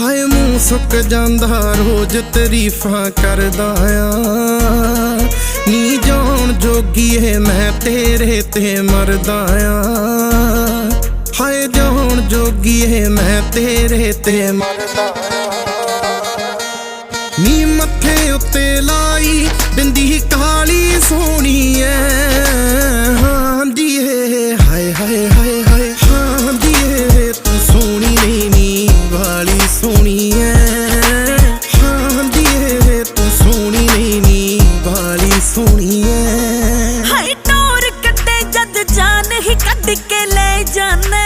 ਹਾਏ ਮੂੰਹ ਸੁੱਕ ਜਾਂਦਾ, ਰੋਜ਼ ਤਾਰੀਫਾਂ ਕਰਦਾ ਆ। ਨੀ ਜਾਣ ਜੋਗੀਏ ਮੈਂ ਤੇਰੇ ਤੇ ਮਰਦਾ ਆ। ਹਾਏ ਜਾਣ ਜੋਗੀਏ ਮੈਂ ਤੇਰੇ ਤੇ ਮਰਦਾ ਨੀ ਮੱਥੇ ਉੱਤੇ ਲਾ ਸੋਹਣੀਏ। ਹਾਏ ਟੋਰ ਕੱਟੇ ਜਦ ਜਾਨ ਹੀ ਕੱਢ ਕੇ ਲੈ ਜਾਣਾ